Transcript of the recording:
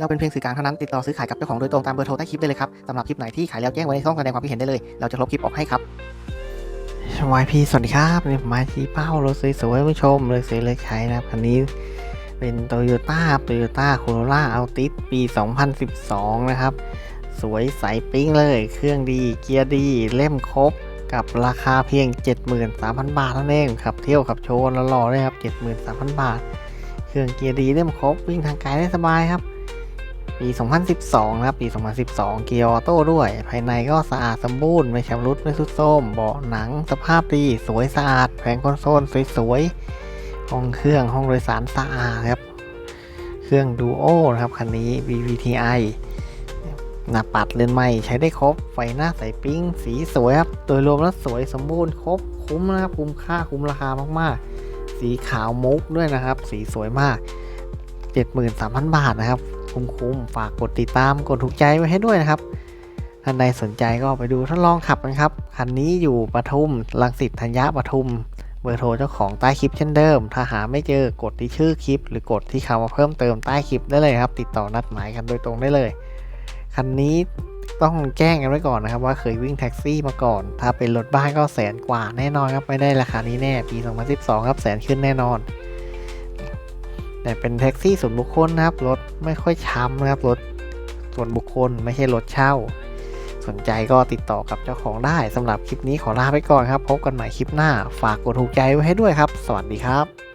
เราเป็นเพียงสื่อกลางเท่านั้นติดต่อซื้อขายกับเจ้าของโดยตรงตามเบอร์โทรใต้คลิปได้เลยครับสำหรับคลิปไหนที่ขายแล้วแจ้งไว้ในช่องแสดงความคิดเห็นได้เลย เราจะลบคลิปออกให้ครับวายพีสวัสดีครับนี่ผมมาชี้เป้ารถสวยๆผู้ชมเลยสวยเลยใช้นะครับคันนี้เป็นโตโยต้าโตโยต้าโคโรล่าอัลติสปี 2012 นะครับ สวยใสปิ๊งเลย เครื่องดี เกียร์ดี เล่มครบ กับราคาเพียง 73,000 บาทเท่านั้นเองขับเที่ยวขับโชว์แล้วหล่อเลยครับ 73,000 บาท เครื่องเกียร์ดีเล่มครบวิ่งทางไกลได้สบายครับ ปี 2012 นะครับ ปี 2012 เกียร์ออโต้ด้วย ภายในก็สะอาดสมบูรณ์ ไม่ชำรุด ไม่สุดโทรมเบาะหนังสภาพดี สวยสะอาด แผงคอนโซลสวยๆ ห้องเครื่องห้องโดยสารสะอาดครับ เครื่องดูโอนะครับคันนี้ VVTi หน้าปัดเลนส์ใหม่ใช้ได้ครบ ไฟหน้าใสปิ้ง สีสวยครับ โดยรวมแล้วสวยสมบูรณ์ครบ คุ้มนะครับ คุ้มค่าคุ้มราคามากๆ สีขาวมุกด้วยนะครับ สีสวยมาก 73,000 บาทนะครับ คุ้มๆ ฝากกดติดตามกดถูกใจไว้ให้ด้วยนะครับท่านใดสนใจก็ไปดูทดลองขับกันครับคันนี้อยู่ปทุมลังสิตธัญญาปทุม เบอร์โทรเจ้าของใต้คลิปเช่นเดิม ถ้าหาไม่เจอกดที่ชื่อคลิป หรือกดที่คำว่าเพิ่มเติมใต้คลิปได้เลยครับ ติดต่อนัดหมายกันโดยตรงได้เลยคันนี้ต้องแจ้งกันไว้ก่อนนะครับ ว่าเคยวิ่งแท็กซี่มาก่อน ถ้าเป็นรถบ้านก็แสนกว่าแน่นอนครับไม่ได้ราคานี้แน่ปี 2012 ครับแสนขึ้นแน่นอน แต่เป็นแท็กซี่ส่วนบุคคลนะครับ รถไม่ค่อยช้ำนะครับ รถส่วนบุคคลไม่ใช่รถเช่า สนใจก็ติดต่อกับเจ้าของได้สำหรับคลิปนี้ขอลาไปก่อนครับ พบกันใหม่คลิปหน้า ฝากกดถูกใจไว้ให้ด้วยครับ สวัสดีครับ